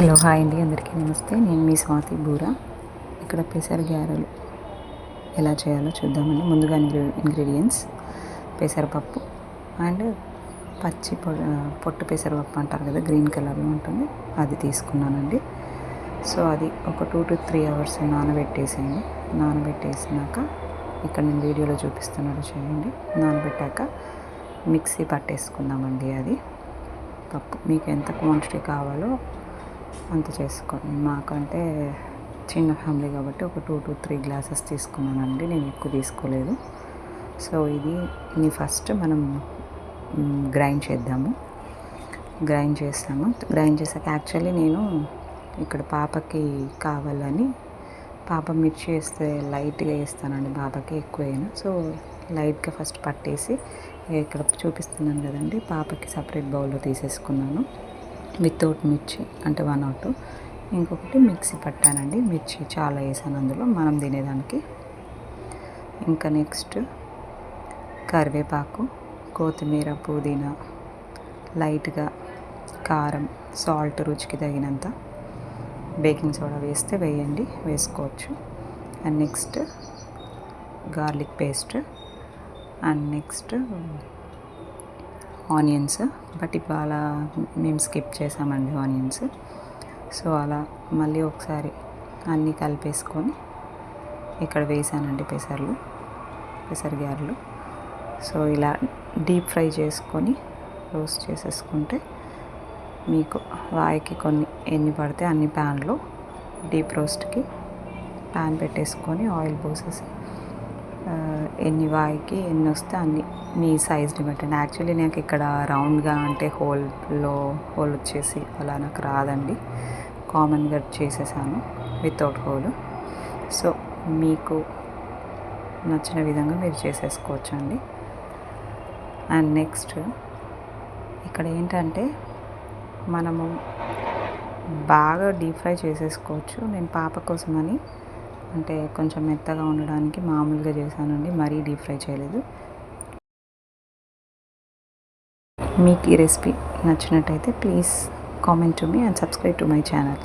Hello hi అండి. అందరికీ నమస్తే. నేను మీ స్వాతి బూరా. ఇక్కడ పెసర గ్యారెలు ఎలా చేయాలో చూద్దామండి. ముందుగా ఇంగ్రీడియంట్స్. పెసరపప్పు అండ్ పచ్చి పొ- పొట్టు పెసరపప్పు అంటారు కదా గ్రీన్ కలర్లో ఉంటుంది. అది తీసుకున్నానండి. సో అది ఒక టూ టు త్రీ అవర్స్ నానబెట్టేసేయండి. నానబెట్టేసినాక ఇక్కడ నేను వీడియోలో చూపిస్తున్నాడు చేయండి. నానబెట్టాక మిక్సీ పట్టేసుకుందామండి అది. పప్పు మీకు ఎంత క్వాంటిటీ కావాలో అంత చేసుకోండి మాకంటే చిన్న ఫ్యామిలీ కాబట్టి ఒక టూ టు త్రీ గ్లాసెస్ తీసుకున్నానండి. నేను ఎక్కువ తీసుకోలేదు. సో ఇది ఇది ఫస్ట్ మనం గ్రైండ్ చేద్దాము. గ్రైండ్ చేస్తాము. గ్రైండ్ చేసాక యాక్చువల్లీ నేను ఇక్కడ పాపకి కావాలని పాప మిర్చి వేస్తే లైట్గా వేస్తానండి. పాపకి ఎక్కువ సో లైట్గా ఫస్ట్ పట్టేసి ఇక్కడ చూపిస్తున్నాను కదండి. పాపకి సపరేట్ బౌల్లో తీసేసుకున్నాను. వితౌట్ మిర్చి అంటే వన్ అవుట్ ఇంకొకటి మిక్సీ పట్టానండి. మిర్చి చాలా వేసాను అందులో. మనం తినేదానికి. ఇంకా నెక్స్ట్ కరివేపాకు కొత్తిమీర పుదీనా లైట్గా కారం సాల్ట్ రుచికి తగినంత బేకింగ్ సోడా వేస్తే వేయండి వేసుకోవచ్చు. And next garlic paste. And next onions but ఇవాళ మేము స్కిప్ చేసామండి ఆనియన్స్. సో అలా మళ్ళీ ఒకసారి అన్నీ కలిపేసుకొని ఇక్కడ వేసానండి పెసర్లు పెసర్ గారెలు. సో ఇలా డీప్ ఫ్రై చేసుకొని రోస్ట్ చేసేసుకుంటే మీకు వాయికి కొన్ని ఎన్ని పడితే అన్ని ప్యాన్లో డీప్ రోస్ట్కి ప్యాన్ పెట్టేసుకొని ఆయిల్ పోసేసి ఎన్ని వాయికి ఎన్ని వస్తే అన్ని మీ సైజ్ని పెట్టండి యాక్చువల్లీ నాకు ఇక్కడ రౌండ్గా అంటే హోల్లో హోల్ వచ్చేసి అలా నాకు రాదండి. కామన్గా చేసేసాను వితౌట్ హోల్. సో మీకు నచ్చిన విధంగా మీరు చేసేసుకోవచ్చు అండి అండ్ నెక్స్ట్ ఇక్కడ ఏంటంటే మనము బాగా డీప్ ఫ్రై చేసేసుకోవచ్చు. నేను పాప కోసమని అంటే కొంచెం మెత్తగా ఉండడానికి మామూలుగా చేశానండి మరీ డీప్ ఫ్రై చేయలేదు. మీకు ఈ రెసిపీ నచ్చినట్టయితే please comment to me and subscribe to my channel.